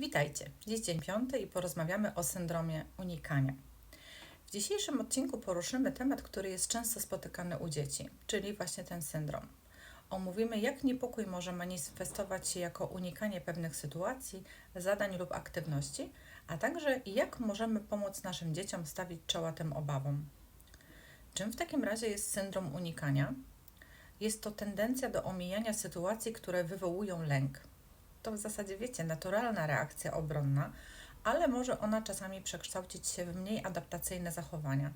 Witajcie. Dziś dzień piąty i porozmawiamy o syndromie unikania. W dzisiejszym odcinku poruszymy temat, który jest często spotykany u dzieci, czyli właśnie ten syndrom. Omówimy, jak niepokój może manifestować się jako unikanie pewnych sytuacji, zadań lub aktywności, a także jak możemy pomóc naszym dzieciom stawić czoła tym obawom. Czym w takim razie jest syndrom unikania? Jest to tendencja do omijania sytuacji, które wywołują lęk. To w zasadzie, wiecie, naturalna reakcja obronna, ale może ona czasami przekształcić się w mniej adaptacyjne zachowania.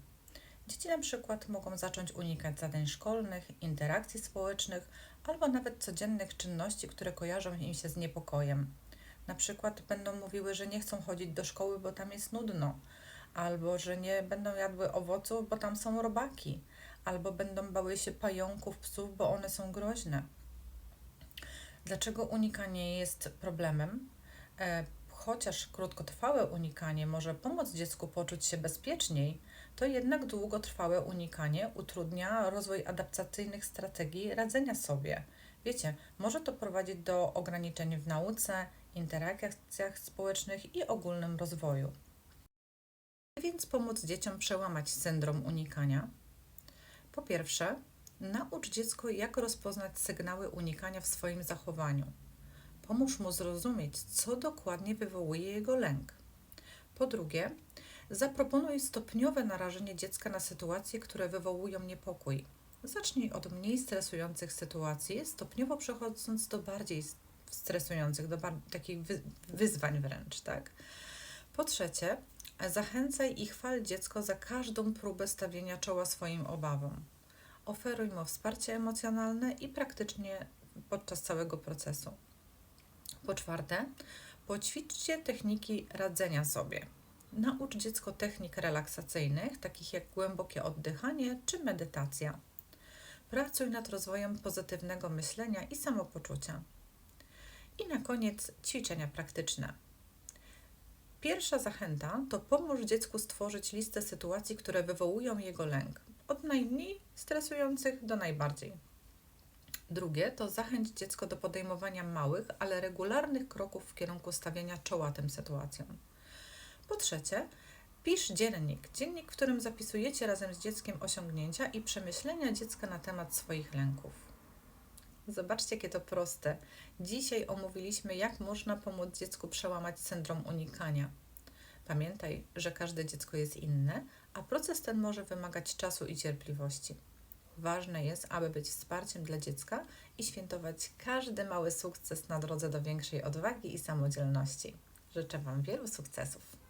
Dzieci na przykład mogą zacząć unikać zadań szkolnych, interakcji społecznych albo nawet codziennych czynności, które kojarzą im się z niepokojem. Na przykład będą mówiły, że nie chcą chodzić do szkoły, bo tam jest nudno, albo że nie będą jadły owoców, bo tam są robaki, albo będą bały się pająków, psów, bo one są groźne. Dlaczego unikanie jest problemem? E, chociaż krótkotrwałe unikanie może pomóc dziecku poczuć się bezpieczniej, to jednak długotrwałe unikanie utrudnia rozwój adaptacyjnych strategii radzenia sobie. Wiecie, może to prowadzić do ograniczeń w nauce, interakcjach społecznych i ogólnym rozwoju. Więc pomóc dzieciom przełamać syndrom unikania? Po pierwsze, naucz dziecko, jak rozpoznać sygnały unikania w swoim zachowaniu. Pomóż mu zrozumieć, co dokładnie wywołuje jego lęk. Po drugie, zaproponuj stopniowe narażenie dziecka na sytuacje, które wywołują niepokój. Zacznij od mniej stresujących sytuacji, stopniowo przechodząc do bardziej stresujących, do bar- takich wy- wyzwań wręcz, tak? Po trzecie, zachęcaj i chwal dziecko za każdą próbę stawienia czoła swoim obawom. Oferuj mu wsparcie emocjonalne i praktycznie podczas całego procesu. Po czwarte, poćwiczcie techniki radzenia sobie. Naucz dziecko technik relaksacyjnych, takich jak głębokie oddychanie czy medytacja. Pracuj nad rozwojem pozytywnego myślenia i samopoczucia. I na koniec ćwiczenia praktyczne. Pierwsza zachęta to pomóż dziecku stworzyć listę sytuacji, które wywołują jego lęk, od najmniej stresujących do najbardziej. Drugie to zachęć dziecko do podejmowania małych, ale regularnych kroków w kierunku stawiania czoła tym sytuacjom. Po trzecie, pisz dziennik, dziennik, w którym zapisujecie razem z dzieckiem osiągnięcia i przemyślenia dziecka na temat swoich lęków. Zobaczcie, jakie to proste. Dzisiaj omówiliśmy, jak można pomóc dziecku przełamać syndrom unikania. Pamiętaj, że każde dziecko jest inne, a proces ten może wymagać czasu i cierpliwości. Ważne jest, aby być wsparciem dla dziecka i świętować każdy mały sukces na drodze do większej odwagi i samodzielności. Życzę Wam wielu sukcesów.